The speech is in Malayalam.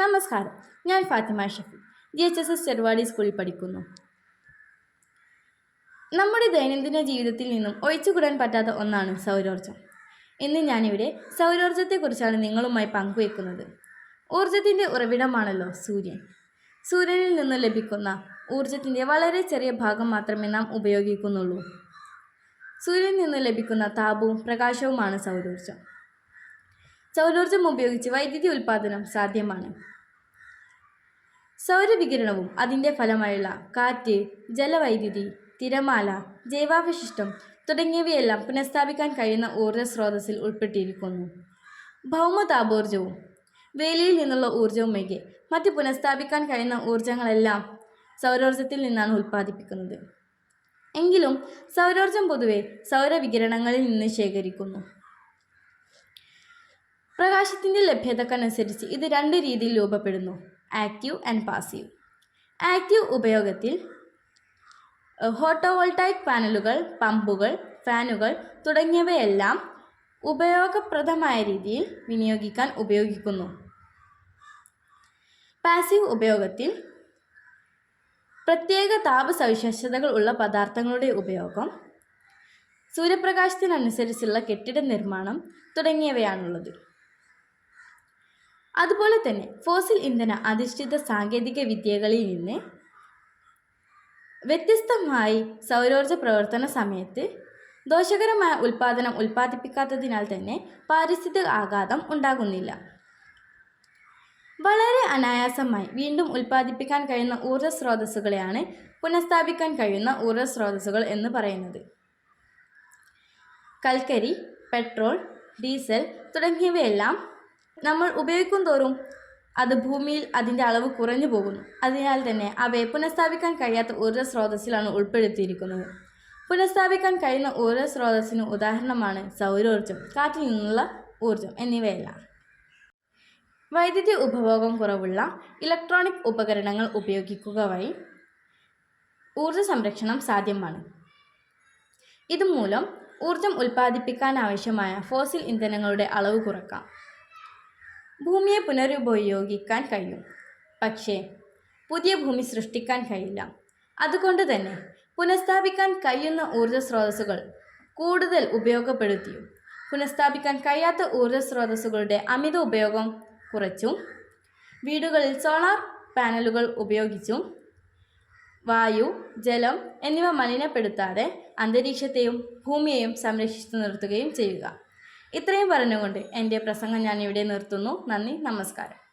നമസ്കാരം. ഞാൻ Fathima Shafi G H S S Cheruvadi സ്കൂളിൽ പഠിക്കുന്നു. നമ്മുടെ ദൈനംദിന ജീവിതത്തിൽ നിന്നും ഒഴിച്ചുകൂടാൻ പറ്റാത്ത ഒന്നാണ് സൗരോർജം. ഇന്ന് ഞാനിവിടെ സൗരോർജത്തെക്കുറിച്ചാണ് നിങ്ങളുമായി പങ്കുവെക്കുന്നത്. ഊർജത്തിന്റെ ഉറവിടമാണല്ലോ സൂര്യൻ. സൂര്യനിൽ നിന്ന് ലഭിക്കുന്ന ഊർജത്തിന്റെ വളരെ ചെറിയ ഭാഗം മാത്രമേ നാം ഉപയോഗിക്കുന്നുള്ളൂ. സൂര്യനിൽ നിന്ന് ലഭിക്കുന്ന താപവും പ്രകാശവുമാണ് സൗരോർജം സൗരോർജം ഉപയോഗിച്ച് വൈദ്യുതി ഉൽപ്പാദനം സാധ്യമാണ്. സൗരവികിരണവും അതിന്റെ ഫലമായുള്ള കാറ്റ് ജലവൈദ്യുതി തിരമാല ജൈവാവശിഷ്ടം തുടങ്ങിയവയെല്ലാം പുനഃസ്ഥാപിക്കാൻ കഴിയുന്ന ഊർജ സ്രോതസ്സിൽ ഉൾപ്പെട്ടിരിക്കുന്നു. ഭൗമതാപോർജവും വേലിയിൽ നിന്നുള്ള ഊർജവുമൊക്കെ മറ്റ് പുനഃസ്ഥാപിക്കാൻ കഴിയുന്ന ഊർജങ്ങളെല്ലാം സൗരോർജത്തിൽ നിന്നാണ് ഉൽപ്പാദിപ്പിക്കുന്നത്. എങ്കിലും സൗരോർജം പൊതുവെ സൗരവികിരണങ്ങളിൽ നിന്ന് ശേഖരിക്കുന്നു. പ്രകാശത്തിന്റെ ലഭ്യതക്കനുസരിച്ച് ഇത് രണ്ട് രീതിയിൽ രൂപപ്പെടുന്നു. Active and passive. ആക്റ്റീവ് ഉപയോഗത്തിൽ ഹോട്ടോവോൾട്ടൈക് പാനലുകൾ പമ്പുകൾ ഫാനുകൾ തുടങ്ങിയവയെല്ലാം ഉപയോഗപ്രദമായ രീതിയിൽ വിനിയോഗിക്കാൻ ഉപയോഗിക്കുന്നു. പാസീവ് ഉപയോഗത്തിൽ പ്രത്യേക താപ സവിശേഷതകൾ ഉള്ള പദാർത്ഥങ്ങളുടെ ഉപയോഗം സൂര്യപ്രകാശത്തിനനുസരിച്ചുള്ള കെട്ടിട നിർമ്മാണം തുടങ്ങിയവയാണുള്ളത്. അതുപോലെ തന്നെ ഫോസിൽ ഇന്ധന അധിഷ്ഠിത സാങ്കേതിക വിദ്യകളിൽ നിന്ന് വ്യത്യസ്തമായി സൗരോർജ പ്രവർത്തന സമയത്ത് ദോഷകരമായ ഉൽപാദനം ഉൽപ്പാദിപ്പിക്കാത്തതിനാൽ തന്നെ പാരിസ്ഥിതിക ആഘാതം ഉണ്ടാകുന്നില്ല. വളരെ അനായാസമായി വീണ്ടും ഉൽപ്പാദിപ്പിക്കാൻ കഴിയുന്ന ഊർജ സ്രോതസ്സുകളെയാണ് പുനഃസ്ഥാപിക്കാൻ കഴിയുന്ന ഊർജ സ്രോതസ്സുകൾ എന്ന് പറയുന്നത്. കൽക്കരി പെട്രോൾ ഡീസൽ തുടങ്ങിയവയെല്ലാം നമ്മൾ ഉപയോഗിക്കും തോറും അത് ഭൂമിയിൽ അതിന്റെ അളവ് കുറഞ്ഞു പോകുന്നു. അതിനാൽ തന്നെ അവയെ പുനഃസ്ഥാപിക്കാൻ കഴിയാത്ത ഊർജ സ്രോതസ്സിലാണ് ഉൾപ്പെടുത്തിയിരിക്കുന്നത്. പുനഃസ്ഥാപിക്കാൻ കഴിയുന്ന ഊർജ സ്രോതസ്സിന് ഉദാഹരണമാണ് സൗരോർജം കാറ്റിൽ നിന്നുള്ള ഊർജം എന്നിവയെല്ലാം. വൈദ്യുതി ഉപഭോഗം കുറവുള്ള ഇലക്ട്രോണിക് ഉപകരണങ്ങൾ ഉപയോഗിക്കുക വഴി ഊർജ സംരക്ഷണം സാധ്യമാണ്. ഇതുമൂലം ഊർജം ഉൽപ്പാദിപ്പിക്കാൻ ആവശ്യമായ ഫോസിൽ ഇന്ധനങ്ങളുടെ അളവ് കുറക്കാം. ഭൂമിയെ പുനരുപയോഗിക്കാൻ കഴിയും. പക്ഷേ പുതിയ ഭൂമി സൃഷ്ടിക്കാൻ കഴിയില്ല. അതുകൊണ്ട് തന്നെ പുനഃസ്ഥാപിക്കാൻ കഴിയുന്ന ഊർജ സ്രോതസ്സുകൾ കൂടുതൽ ഉപയോഗപ്പെടുത്തിയും പുനഃസ്ഥാപിക്കാൻ കഴിയാത്ത ഊർജ സ്രോതസ്സുകളുടെ അമിത ഉപയോഗം കുറച്ചും വീടുകളിൽ സോളാർ പാനലുകൾ ഉപയോഗിച്ചും വായു ജലം എന്നിവ മലിനപ്പെടുത്താതെ അന്തരീക്ഷത്തെയും ഭൂമിയെയും സംരക്ഷിച്ചു നിർത്തുകയും ചെയ്യുക. ഇത്രയും പറഞ്ഞുകൊണ്ട് എന്റെ പ്രസംഗം ഞാൻ ഇവിടെ നിർത്തുന്നു. നന്ദി നമസ്കാരം.